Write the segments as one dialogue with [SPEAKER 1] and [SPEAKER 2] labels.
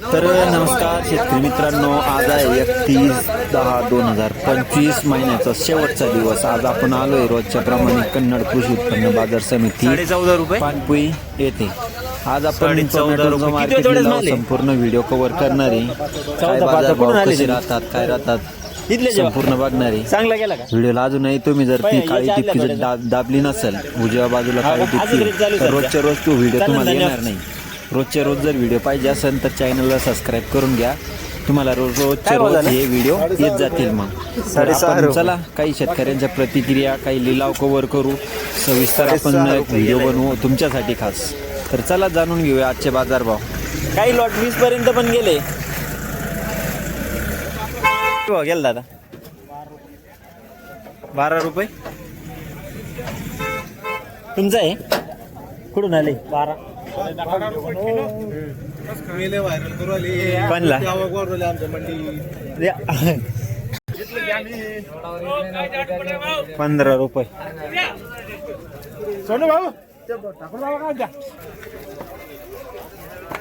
[SPEAKER 1] तर नमस्कार शेतकरी मित्रांनो आज आहे एकतीस दहा दोन हजार पंचवीस महिन्याचा शेवटचा दिवस. आज आपण आलोय रोजच्या प्रमाणे कन्नड कृषी उत्पन्न बाजार समिती
[SPEAKER 2] चौदा रुपये?
[SPEAKER 1] पानपुई येथे. आज आपण? संपूर्ण व्हिडिओ कव्हर करणारे काय बाजार कसे
[SPEAKER 2] तुम्ही?
[SPEAKER 1] राहतात काय राहतात
[SPEAKER 2] इथले
[SPEAKER 1] संपूर्ण बघणारे
[SPEAKER 2] चांगला गेला का?
[SPEAKER 1] व्हिडिओला अजूनही तुम्ही जर ती काळी टिपकी जर दाब- दाबली नसेल उजव्या बाजूला काळी टिपकी. रोजच्या रोज तो व्हिडिओ तुम्हाला. येणार नाही. रोजच्या रोज जर व्हिडिओ पाहिजे असेल तर चॅनलला सबस्क्राईब करून घ्या. तुम्हाला रोज रोजच्या रोज? हे व्हिडिओ येत जातील मग. तर आपण. चला काही शेतकऱ्यांच्या प्रतिक्रिया काही लिलाव कव्हर करू. सविस्तर आपण व्हिडिओ. बनवू तुमच्यासाठी खास. तर चला जाणून घेऊया आजचे बाजारभाव
[SPEAKER 2] काही लॉट वीस पर्यंत पण गेले. गेला दादा? बारा रुपये. तुमचं आहे? कुठून आले? बारा. पंधरा रुपये.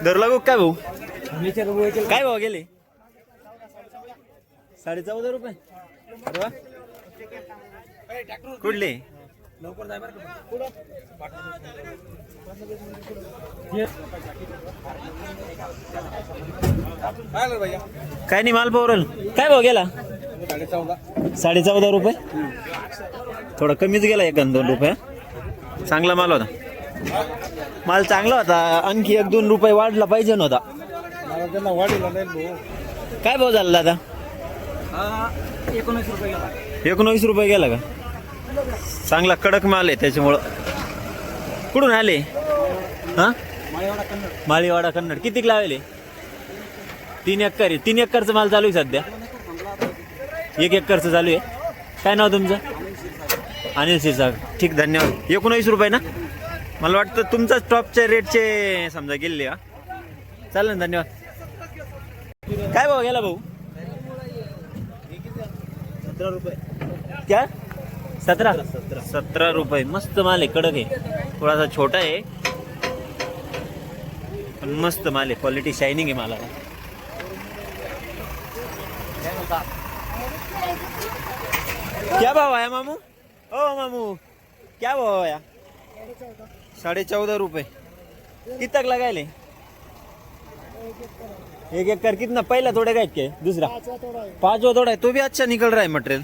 [SPEAKER 2] दर लागू काय भाऊ? काय भाव गेले? साडे चौदा रुपये. अरे वा. कुठले? काय नाही माल पोरल. काय भाव गेला? साडे चौदा रुपये. थोडा कमीच गेला एक दोन रुपये. चांगला माल होता. माल चांगला होता आणखी एक दोन रुपये वाढला पाहिजे नव्हता काय भाव झाला दादा? एकोणवीस रुपये गेला का? चांगला कडक माल आहे त्याच्यामुळं. कुठून आले? हा? माळीवाडा कन्नड. कितीक लावले? तीन एकर आहे. तीन एकरचं माल चालू आहे सध्या. एक एकरचं चालू आहे. काय नाव तुमचं? अनिल शिरसाग ठीक धन्यवाद. एकोणवीस रुपये ना? मला वाटतं तुमचा टॉपच्या रेटचे समजा गेले हा. चालेल ना धन्यवाद. काय भाऊ गेला भाऊ? सतरा रुपये. क्या? सतरा? सतरा. सतरा रुपये. मस्त माल आहे कडक आहे. थोडासा छोटा आहे. पण मस्त माल आहे. क्वालिटी शायनिंग आहे मालाला. क्या भाव आहे मामू? ओ मामू. क्या भाव आहे? साढ़े चौदह रुपये. किती तक लगायले? एक एक कर कितना? पहला थोड़े का के दूसरा? पांचवा थोड़ा है तो भी अच्छा निकल रहा है मटेरियल.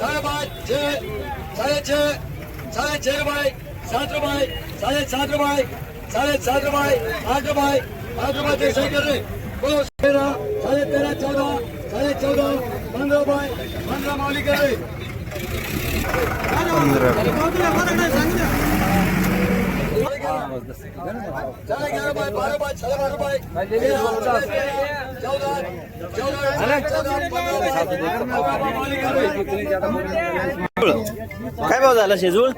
[SPEAKER 3] साडेपाच छे साडेछे साडेछे रुपये सात रुपये साडेसात रुपये साडेसात रुपये आठ रुपये आठ रुपये ते सही कर रहे बोलो तेरह साढ़े तेरह चौदह साढ़े चौदह पंद्रह रुपये पंद्रह मालिक कर रहे साढ़े ग्यारह रुपये बारह रुपये साढ़े बारह रुपये
[SPEAKER 2] काय भाव झाला शेजूळ?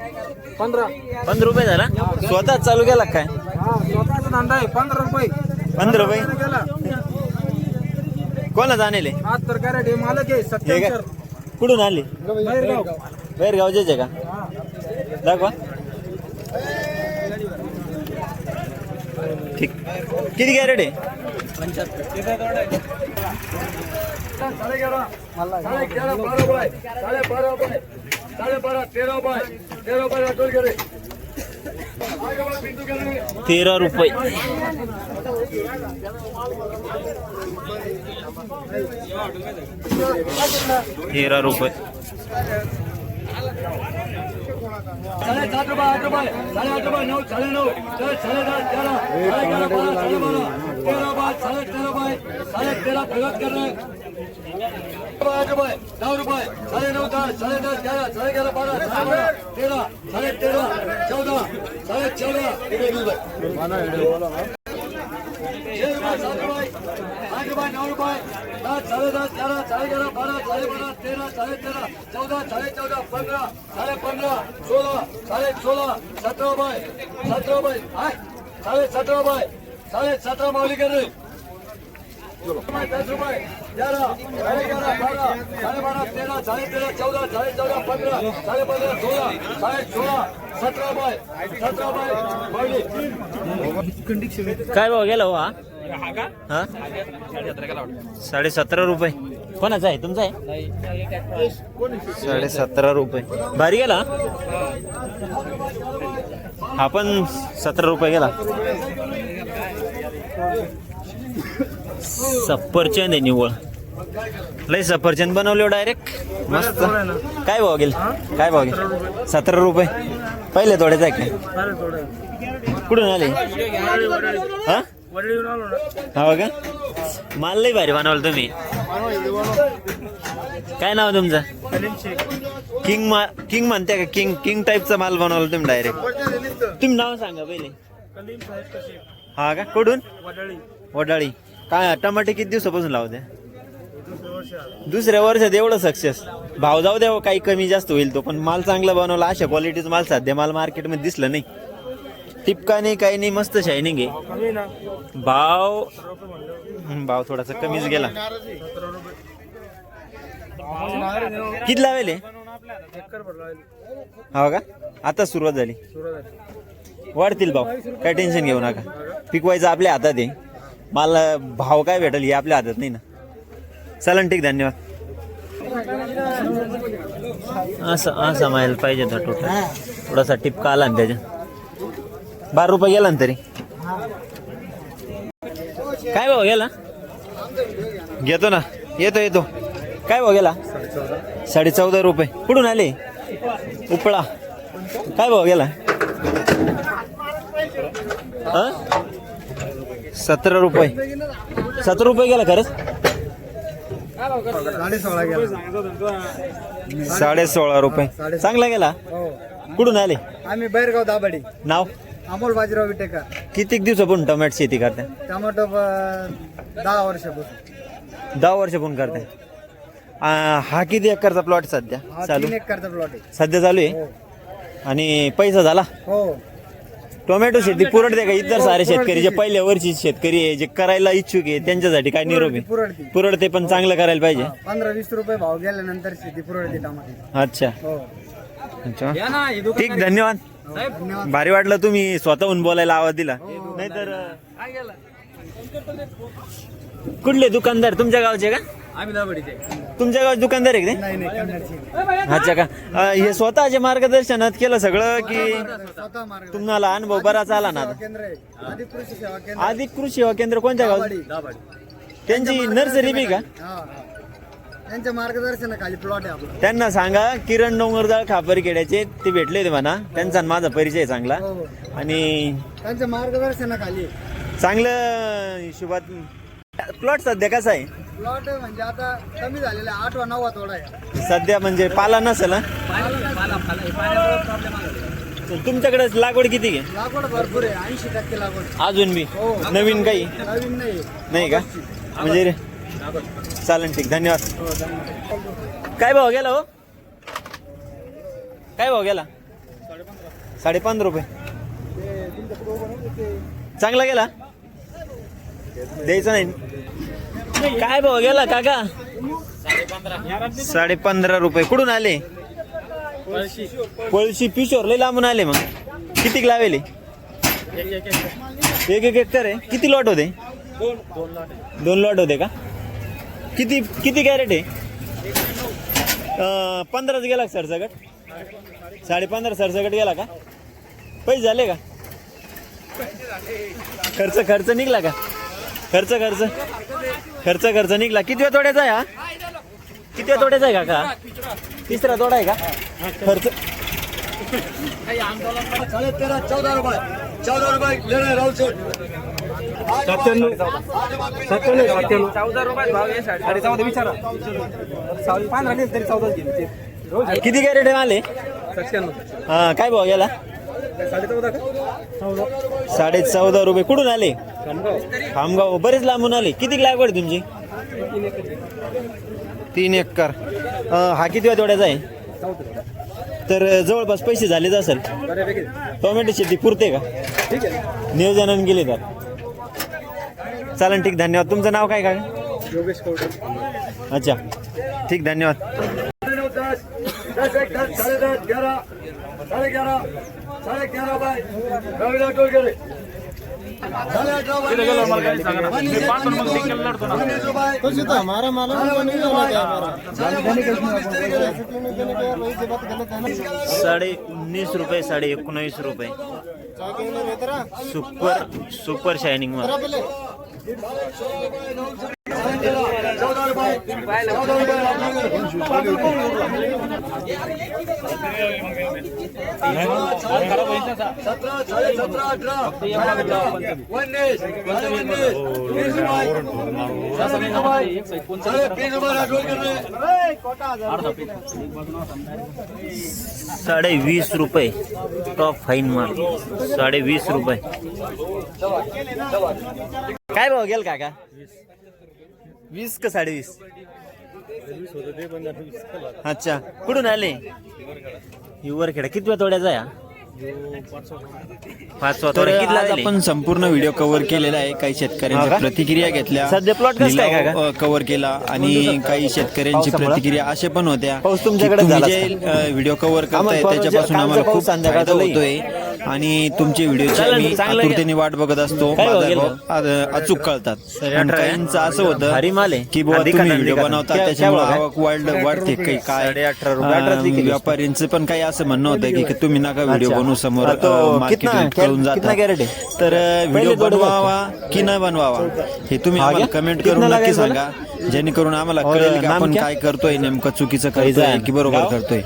[SPEAKER 4] पंधरा.
[SPEAKER 2] पंधरा रुपये झाला. स्वतः चालू केला काय?
[SPEAKER 4] हा स्वतःचा धंदा आहे पंधरा रुपये.
[SPEAKER 2] पंधरा रुपये? कोणाला जाणेले
[SPEAKER 4] आज तर कॅरेट हे मालक आहे
[SPEAKER 2] हे कुठून आले?
[SPEAKER 4] बाहेरगाव.
[SPEAKER 2] बाहेर गावचे का? दाखवा ठीक किती कॅरेट आहे
[SPEAKER 3] साढ़े ग्यारह साढ़े ग्यारह बारह रुपये साढ़े बारह रुपये साढ़े बारह तेरह रुपये तेरह रुपये टोल करे ठीक किती बिंदु आहे?
[SPEAKER 2] तेरा रुपये. तेरा रुपये.
[SPEAKER 3] साढ़े सात रुपये आठ रुपये साढ़े आठ रुपये नौ साढ़े नौ साढ़े साढ़े दस ग्यारह साढ़े ग्यारह बारह साढ़े बारह तेरह बार साढ़े तेरह रुपये साढ़े तेरह प्रगत कर रहे हैं आठ रुपये नौ रुपये साढ़े नौ दस साढ़े दस ग्यारह साढ़े ग्यारह बारह साढ़े बारह तेरा साढ़े तेरह चौदह साढ़े चौदह छह रुपये सात रुपये आठ रुपये नौ रुपये दस साढ़े दस ग्यारह साढ़े ग्यारह बारह साढ़े बारह तेरह साढ़े तेरह चौदह साढ़े चौदह पंद्रह साढ़े पंद्रह सोलह साढ़े सोलह सत्रह रुपये सत्रह रुपये आठ साढ़े सत्रह रुपये साढ़े सत्रह मौली कर रहे दस रुपए ग्यारह साढ़े ग्यारह बारह साढ़े बारह तेरह साढ़े तेरह चौदह साढ़े चौदह पंद्रह साढ़े पंद्रह सोलह साढ़े सोलह सत्रह रुपये सत्रह रुपये मौली
[SPEAKER 2] काय भाव गेला हो हा? हा? साडे सतरा रुपये. कोणाचा आहे? तुमचा आहे? साडे सतरा रुपये. भारी गेला? हा पण सतरा रुपये गेला. सफरचंद आहे निव्वळ. लय सफरचंद बनवले डायरेक्ट मस्त. काय भाव गेल? काय भाव गेल? सतरा रुपये. पहिले थोडेच आहे काय कुठून आले? हा? हो का माल लई भारी बनवलं तुम्ही. काय नाव तुमचं? किंग मा किंग म्हणते का? किंग किंग टाईपचा माल बनवला तुम्ही डायरेक्ट तुम्ही नाव सांगा पहिले. हा का? कुठून? वडाळी. काय टमाटे किती दिवसापासून लावते? दुसऱ्या वर्षात एवढं सक्सेस भाव जाऊ द्या हो, काही कमी जास्त होईल तो पण माल चांगला बनवला अशा क्वालिटीचा माल सध्या माल मार्केटमध्ये दिसलं नाही. टिपका नाही काही नाही मस्त शायनिंग आहे. भाव भाव थोडासा कमीच गेला. किती लावेले हो का? आता सुरुवात झाली. वाढतील भाव. काय टेन्शन घेऊ नका. पिकवायचं आपल्या हातात आहे. मला भाव काय भेटेल हे आपल्या हातात नाही ना. चालन ठीक धन्यवाद. असं असं माहिती पाहिजे होता टोटल. थोडासा टिपका आला ना त्याच्या. बारा रुपये गेला ना तरी. काय भाव गेला? घेतो ना. येतो येतो. काय भाव गेला? साडे चौदा रुपये. कुठून आले? उपळा. काय भाव गेला? हा? सतरा रुपये. सतरा रुपये गेला खरंच? साडे सोळा रुपये. चांगला गेला? कुठून आले?
[SPEAKER 4] आम्ही बैरगाव दाबाडी
[SPEAKER 2] नाव?
[SPEAKER 4] अमोल बाजीराव विटेकर.
[SPEAKER 2] किती दिवसापासून टोमॅटो शेती करते
[SPEAKER 4] टमाटो दहा वर्षापासून.
[SPEAKER 2] दहा वर्षापासून करते हा किती एकरचा प्लॉट सध्या?
[SPEAKER 4] हा
[SPEAKER 2] चालू?
[SPEAKER 4] एकरचा प्लॉट
[SPEAKER 2] सध्या चालू आहे? आणि पैसा झाला?
[SPEAKER 4] हो.
[SPEAKER 2] टोमॅटो शेती पुरडते का? इतर सारे शेतकरी जे पहिल्या वर्षी शेतकरी आहे जे करायला इच्छुक आहे त्यांच्यासाठी काय निरोप आहे?
[SPEAKER 4] पुरडती
[SPEAKER 2] पुरडते पण चांगलं करायला पाहिजे.
[SPEAKER 4] पंधरा वीस रुपये भाव गेल्यानंतर शेती पुरडते टमाटे
[SPEAKER 2] अच्छा.
[SPEAKER 4] हो.
[SPEAKER 2] अच्छा. ठीक धन्यवाद.
[SPEAKER 4] धन्यवाद.
[SPEAKER 2] भारी वाटलं तुम्ही स्वतःहून बोलायला आवाज दिला. नाहीतर कुठले दुकानदार? तुमच्या गावचे का?
[SPEAKER 3] आम्ही दाबडीचे
[SPEAKER 2] तुमच्या गावात दुकानदार आहे का
[SPEAKER 4] नाही नाही कन्नडची
[SPEAKER 2] ते? अच्छा का? अं, हे स्वतःच्या मार्गदर्शनात केलं सगळं की
[SPEAKER 4] स्वतः मार्ग
[SPEAKER 2] तुम्हाला अनुभव बराच आला ना आता?
[SPEAKER 4] केंद्र आहे. आधी कृषी सेवा केंद्र
[SPEAKER 2] आधी कृषी सेवा केंद्र कोणत्या. गावात? त्यांची नर्सरी बी का?
[SPEAKER 4] हा त्यांच्या मार्गदर्शनाखाली प्लॉट आहे आपला.
[SPEAKER 2] त्यांना सांगा किरण डोंगरजाळ खापरखेड्याचे ते भेटले होते म्हणा. त्यांचा आणि माझा परिचय आहे चांगला.
[SPEAKER 4] हो हो.
[SPEAKER 2] आणि
[SPEAKER 4] त्यांच्या मार्गदर्शनाखाली.
[SPEAKER 2] चांगलं हिशोबात प्लॉट सध्या कसा आहे?
[SPEAKER 4] प्लॉट म्हणजे आता कमी झालेला आहे आठवा नववा आहे.
[SPEAKER 2] सध्या म्हणजे पाला नसेल हा? तुमच्याकडे लागवड किती आहे?
[SPEAKER 4] लागवड भरपूर आहे ऐंशी टक्के लागवड.
[SPEAKER 2] अजून बी?
[SPEAKER 4] हो.
[SPEAKER 2] नवीन काही?
[SPEAKER 4] नवीन नाही.
[SPEAKER 2] नाही का? म्हणजे चालेल ठीक धन्यवाद. काय भाव गेला हो? काय भाव गेला? साडे पंधरा रुपये. चांगला गेला? द्यायचा नाही? काय भाव गेला काका? साडे पंधरा रुपये. कुठून आले? पळशी. पिशोर लय लांबून आले मग. किती लावेले? एक एक एकर आहे. किती लॉट होते? दोन लॉट होते का? किती किती कॅरेट आहे? पंधराच गेला सर सरसकट साडे पंधरा सरसकट गेला का? पैसे झाले का? खर्च खर्च निघला का? खर्च खर्च. खर्च खर्च. निघला. किती वेळ तोड्याचा आहे हा? किती वेळ तोड्याचा आहे काका? तिसरा तोडा आहे का? खर्च.
[SPEAKER 3] साढ़े तेरह चौदह रुपए चौदह रुपए ले रहे राहुल से
[SPEAKER 2] किती कॅरेट आले हा काय भाव गेला? साडे चौदा रुपये. कुठून आले? खामगाव. बरेच लांबून आले. किती लागवड आहे तुमची? तीन एकर. हा किती वाजवड्याचा आहे? तर जवळपास पैसे झालेच असेल. टोमॅटो शेती पुरते का? नियोजनाने गेले तर. चालेल ठीक. धन्यवाद. तुमचं नाव काय काय अच्छा. ठीक धन्यवाद.
[SPEAKER 3] साढ़े साढ़े साढ़े ग्यारह बाय. रविला साढ़े
[SPEAKER 4] तो हमारा मालूम
[SPEAKER 2] साडे उन्नीस रुपये साडे एकोणावीस रुपये. सुपर सुपर शायनिंग माल
[SPEAKER 3] चौदह उन्नीस उन्नीस
[SPEAKER 2] साडे वीस रुपये. टॉप फाईन माल. साडे वीस रुपये. काय भाव गेल काका? वीस का साडे वीस अच्छा. कुठून आले? युवरखेडा किती तोड्याचा या पाचवा
[SPEAKER 1] तर
[SPEAKER 2] तोड्या किती
[SPEAKER 1] आज
[SPEAKER 2] लागले
[SPEAKER 1] आपण संपूर्ण व्हिडिओ कव्हर केलेला आहे. काही
[SPEAKER 2] हा
[SPEAKER 1] शेतकऱ्यांच्या
[SPEAKER 2] का?
[SPEAKER 1] प्रतिक्रिया घेतल्या.
[SPEAKER 2] सध्या plot कसं काय
[SPEAKER 1] लिलाव,
[SPEAKER 2] काका?
[SPEAKER 1] अ, कव्हर केला आणि काही शेतकऱ्यांची
[SPEAKER 2] पावसामुळं?
[SPEAKER 1] प्रतिक्रिया असे पण होत्या
[SPEAKER 2] पाऊस
[SPEAKER 1] की
[SPEAKER 2] तुमच्याकडे
[SPEAKER 1] तुम्ही
[SPEAKER 2] झाला
[SPEAKER 1] जे अ, व्हिडिओ कव्हर
[SPEAKER 2] आम्हाला
[SPEAKER 1] करताय त्याच्यापासून आम्हाला खूप फायदा
[SPEAKER 2] लई.
[SPEAKER 1] होतोय. आणि तुमचे व्हिडिओचे आम्ही
[SPEAKER 2] आहे.
[SPEAKER 1] आतुरतेने वाट बघत असतो बाजारभाव अचूक कळतात आणि. काहींचं असं होतं. की बुवा तुम्ही व्हिडिओ
[SPEAKER 2] अधिक.
[SPEAKER 1] बनवता
[SPEAKER 2] क्या-
[SPEAKER 1] त्याच्यामुळे? आवक वाढ वाढते काही काय. व्यापाऱ्यांचं पण काही असं म्हणणं होतं की तुम्ही नका व्हिडिओ. बनवू समोर कळून
[SPEAKER 2] आहे?
[SPEAKER 1] तर व्हिडिओ बनवावा की न बनवावा हे तुम्ही आम्हाला? कमेंट करून नक्की सांगा जेणेकरून आम्हाला कळेल की आपण
[SPEAKER 2] क्या?
[SPEAKER 1] करतोय नेमकं चुकीचं करतोय. की बरोबर? करतोय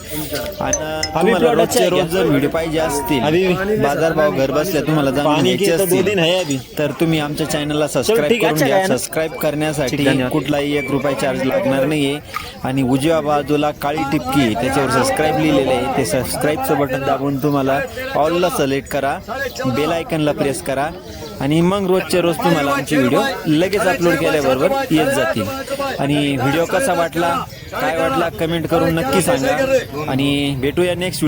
[SPEAKER 1] आणि तुम्हाला रोजचे रोज? जर व्हिडिओ पाहिजे असतील बाजारभाव घर बसल्या तुम्हाला जाणून घ्यायचे असतील
[SPEAKER 2] है
[SPEAKER 1] तर तुम्ही आमच्या चॅनलला सबस्क्राईब करून घ्या? सबस्क्राईब करण्यासाठी. कुठलाही एक रुपया चार्ज लागणार नाहीये आणि उजव्या बाजूला काळी टिपकी त्याच्यावर सबस्क्राईब लिहिलेलं आहे ते सबस्क्राईबचं बटन दाबून तुम्हाला ऑलला सिलेक्ट करा बेल आयकनला प्रेस करा आणि मग रोजच्या रोज तुम्हाला आमचे व्हिडिओ लगेच अपलोड केल्याबरोबर येत जातील. आणि व्हिडिओ कसा वाटला काय वाटला कमेंट करून नक्की सांगा. आणि भेटूया नेक्स्ट